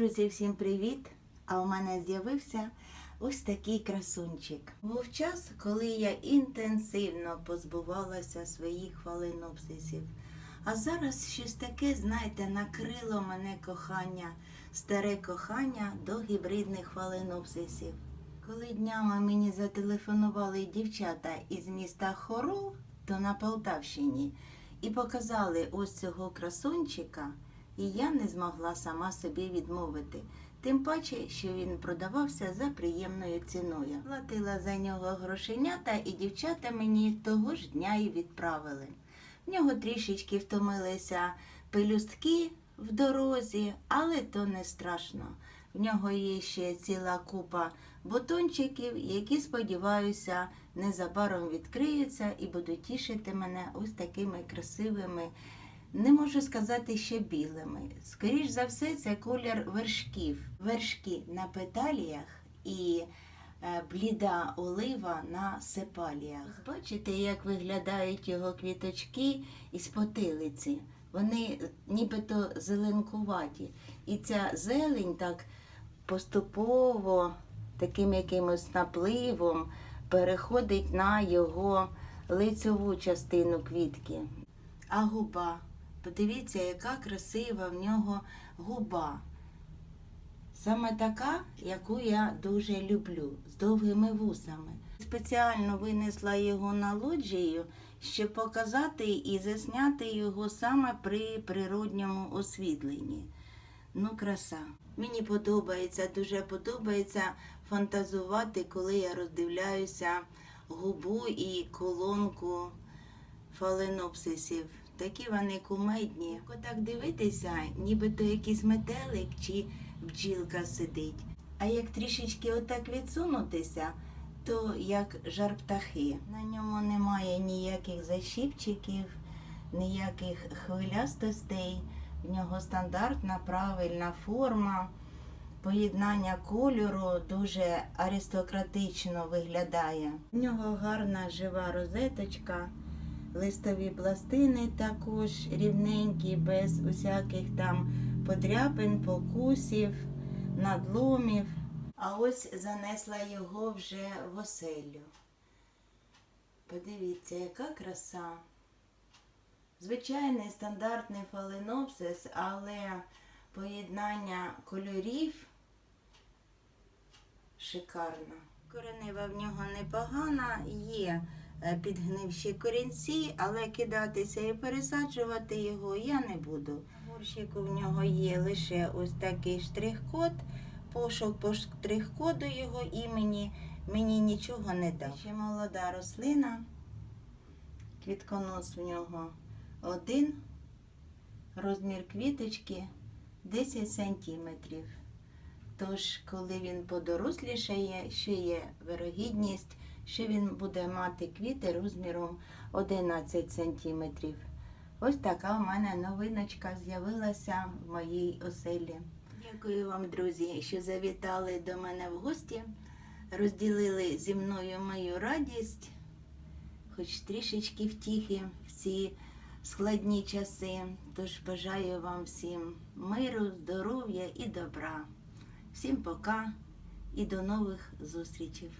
Друзі, всім привіт! А у мене з'явився ось такий красунчик. Був час, коли я інтенсивно позбувалася своїх фаленопсисів. А зараз щось таке, знаєте, накрило мене кохання, старе кохання до гібридних фаленопсисів. Коли днями мені зателефонували дівчата із міста Хорол, то на Полтавщині, і показали ось цього красунчика, і я не змогла сама собі відмовити. Тим паче, що він продавався за приємною ціною. Платила за нього грошенята, і дівчата мені того ж дня і відправили. В нього трішечки втомилися пелюстки в дорозі, але то не страшно. В нього є ще ціла купа бутончиків, які, сподіваюся, незабаром відкриються і будуть тішити мене ось такими красивими, не можу сказати ще білими. Скоріш за все, це колір вершків. Вершки на петаліях і е, бліда олива на сепаліях. Бачите, як виглядають його квіточки із потилиці. Вони нібито зеленкуваті. І ця зелень так поступово, таким якимось напливом, переходить на його лицеву частину квітки. А губа. Подивіться, яка красива в нього губа. Саме така, яку я дуже люблю, з довгими вусами. Спеціально винесла його на лоджію, щоб показати і засняти його саме при природньому освітленні. Ну, краса. Мені подобається, дуже подобається фантазувати, коли я роздивляюся губу і колонку фаленопсисів. Такі вони кумедні. Отак дивитися, нібито якийсь метелик чи бджілка сидить. А як трішечки отак відсунутися, то як жар птахи. На ньому немає ніяких защіпчиків, ніяких хвилястостей. В нього стандартна правильна форма. Поєднання кольору дуже аристократично виглядає. В нього гарна жива розеточка, листові пластини також рівненькі, без усяких там подряпин, покусів, надломів. А ось занесла його вже в оселю. Подивіться, яка краса. Звичайний стандартний фаленопсис, але поєднання кольорів шикарно. Коренева в нього непогана, є підгнивші корінці, але кидатися і пересаджувати його я не буду. Горщику в нього є лише ось такий штрих-код, пошук по штрих-коду його імені мені нічого не дав. Ще молода рослина, квітконос в нього один, розмір квіточки 10 сантиметрів. Тож, коли він подорослішає, ще є вирогідність, що він буде мати квіти розміром 11 сантиметрів. Ось така в мене новиночка з'явилася в моїй оселі. Дякую вам, друзі, що завітали до мене в гості, розділили зі мною мою радість, хоч трішечки втіхи в ці складні часи. Тож бажаю вам всім миру, здоров'я і добра. Всім пока і до нових зустрічей.